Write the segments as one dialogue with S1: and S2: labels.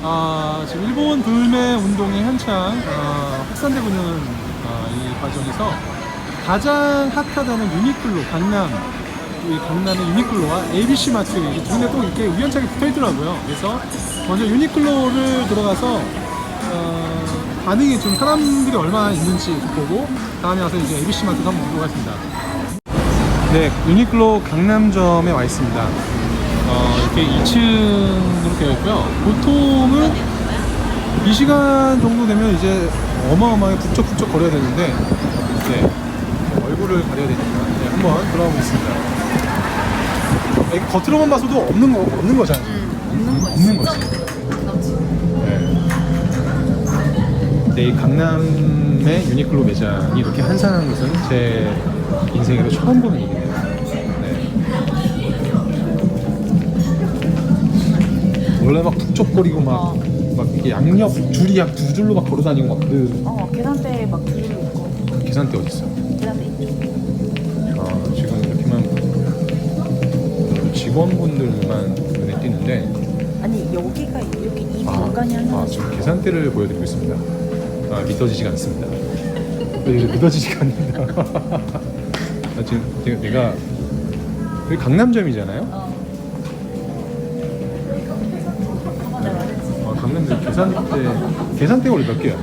S1: 아, 지금 일본 불매 운동이 한창 어, 확산되고 있는 어, 이 과정에서 가장 핫하다는 유니클로 강남 이 강남의 유니클로와 ABC 마트 이두 군데 또 이렇게 우연찮게 붙어 있더라고요. 그래서 먼저 유니클로를 들어가서 어, 반응이 좀 사람들이 얼마나 있는지 보고 다음에 와서 이제 ABC 마트도 한번 보도록 하겠습니다. 네, 유니클로 강남점에 와 있습니다. 어, 이렇게 2층으로 되어 있고요. 보통은 이 시간 정도 되면 이제 어마어마하게 북적북적 거려야 되는데, 네, 얼굴을 가려야 되니까 네, 한번 들어가 보겠습니다. 네, 겉으로만 봐서도 없는 거 없는 거잖아요.
S2: 없는 거
S1: 없는 거지. 네. 근데 이 강남의 유니클로 매장이 이렇게 한산한 것은 제 인생에서 처음 보는 일이에요. 원래 막 북적거리고 막,
S2: 어.
S1: 막 이렇게 양옆 줄이 약 두 줄로 막 걸어다니고 막 그
S2: 어 계산대 막 줄을 있고
S1: 계산대 어디 있어?
S2: 계산대 있죠.
S1: 아, 지금 이렇게만 직원분들만 눈에 띄는데
S2: 아니 여기가 이렇게 이
S1: 아,
S2: 공간이 하나
S1: 아, 지금 계산대를 보여드리고 있습니다. 아, 믿어지지가 않습니다. 네, 믿어지지가 않는다. 아, 지금 내가 여기 강남점이잖아요.
S2: 어.
S1: 아, 강남점 계산대 계산대가 원래 몇 개야?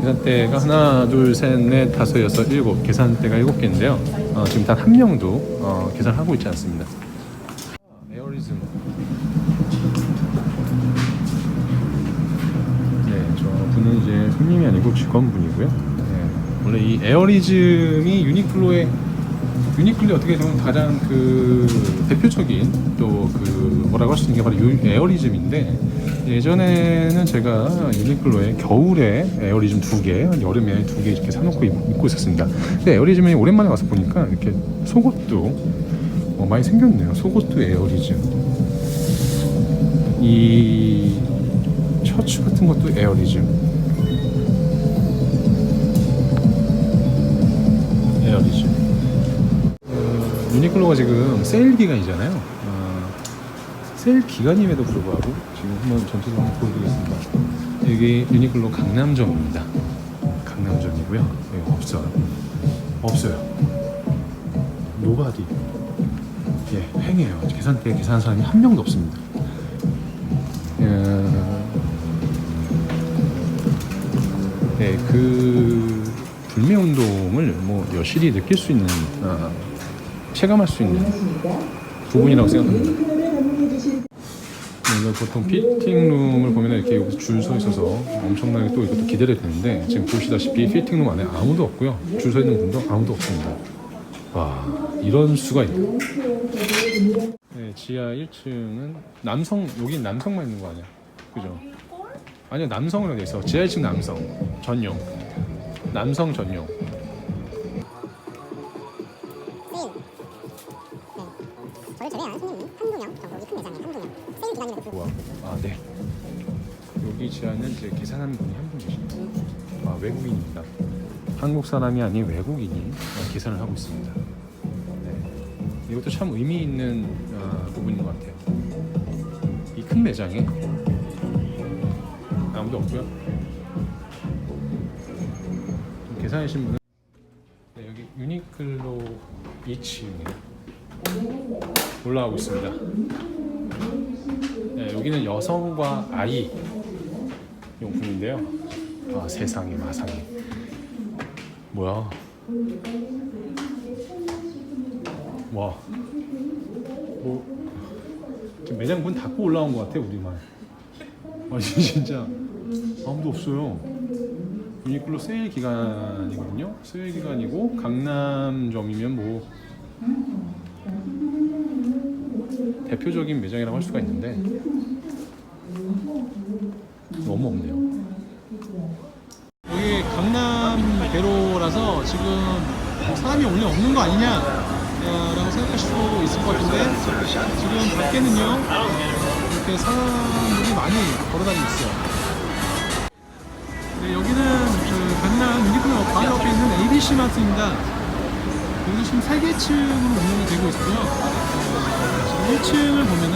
S1: 계산대가 하나, 둘, 셋, 넷, 다섯, 여섯, 일곱 계산대가 일곱 개인데요. 어, 지금 단 한 명도 어, 계산하고 있지 않습니다. 에어리즘. 네, 저 분은 이제 손님이 아니고 직원분이고요. 네, 원래 이 에어리즘이 유니클로의 유니클로 어떻게 보면 가장 그 대표적인 또 그 뭐라고 할 수 있는 게 바로 유, 에어리즘인데 예전에는 제가 유니클로에 겨울에 에어리즘 두 개, 여름에 두 개 이렇게 사놓고 입- 입고 있었습니다. 근데 에어리즘이 오랜만에 와서 보니까 이렇게 속옷도 어, 많이 생겼네요. 속옷도 에어리즘. 이 셔츠 같은 것도. 에어리즘. 유니클로가 지금 세일 기간이잖아요. 어, 세일 기간임에도 불구하고 지금 한번 전체적으로 한번 보여드리겠습니다. 여기 유니클로 강남점입니다. 강남점이고요. 여기 없어요. 없어요. 노바디. 예, 횡해요. 계산대에 계산한 사람이 한 명도 없습니다. 어, 네, 그 불매 운동을 뭐 여실히 느낄 수 있는 아, 체감할 수 있는 부분이라고 생각합니다. 네, 보통 피팅룸을 보면 이렇게 여기서 줄서 있어서 엄청나게 또 이것도 기다려야 되는데 지금 보시다시피 피팅룸 안에 아무도 없고요. 줄 서 있는 분도 아무도 없습니다. 와 이런 수가 있네. 네, 지하 1층은 남성 여기 남성만 있는 거 아니야? 그죠? 아니요 남성으로 돼 있어. 지하 1층 남성 전용. 남성 전용.
S3: 저를 제외한 손님이 한두 명 정도 이큰 매장에 한두 명. 세일 기간임에도 불구하고.
S1: 아 네. 여기 지하는 이제 계산하는 분이 한 분 계십니다. 아 외국인입니다. 한국 사람이 아닌 외국인이 어, 계산을 하고 있습니다. 네. 이것도 참 의미 있는 어, 부분인 것 같아요. 이 큰 매장에 아무도 없고요. 좀 계산하신 분은 네, 여기 유니클로 2층에 올라가고 있습니다. 네, 여기는 여성과 아이 용품인데요. 아, 세상에 마상에. 뭐야? 와. 뭐 매장 문 닫고 올라온 것 같아 우리만. 아니 진짜 아무도 없어요. 유니클로 세일 기간이거든요. 세일 기간이고 강남점이면 뭐 대표적인 매장이라고 할 수가 있는데 너무 없네요. 여기 강남대로라서 지금 사람이 원래 없는 거 아니냐라고 생각하실 수 있을 것 같은데 지금 밖에는요 이렇게 사람들이 많이 걸어다니고 있어요. 네, 여기는 그 강남 유니클로 바로 옆에 있는 ABC 마트입니다. 여기 지금 3개층으로 운영이 되고 있고요. 어, 지금 1층을 보면은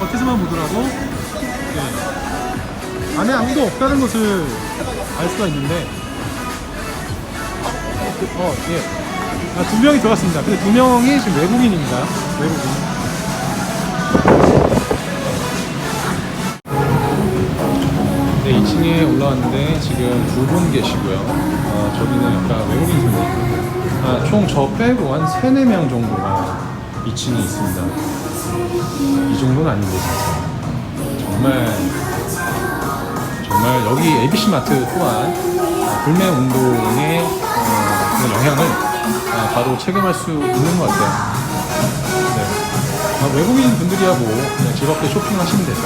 S1: 겉에서만 보더라도 네. 안에 아무도 없다는 것을 알 수가 있는데 어, 예. 아, 두 명이 들어갔습니다. 근데 두 명이 지금 외국인입니다. 외국인. 네, 2층에 올라왔는데 지금 두 분 계시고요. 어, 저기는 약간 외국인 분이 아, 총저 빼고 한 3, 4명 정도가 2층에 있습니다. 이 정도는 아닌데 진짜. 정말 정말 여기 ABC 마트 또한 어, 불매 운동의 어, 그런 영향을 아, 바로 체감할 수 있는 것 같아요. 네. 아, 외국인 분들이야 뭐 그냥 즐겁게 쇼핑하시면 돼서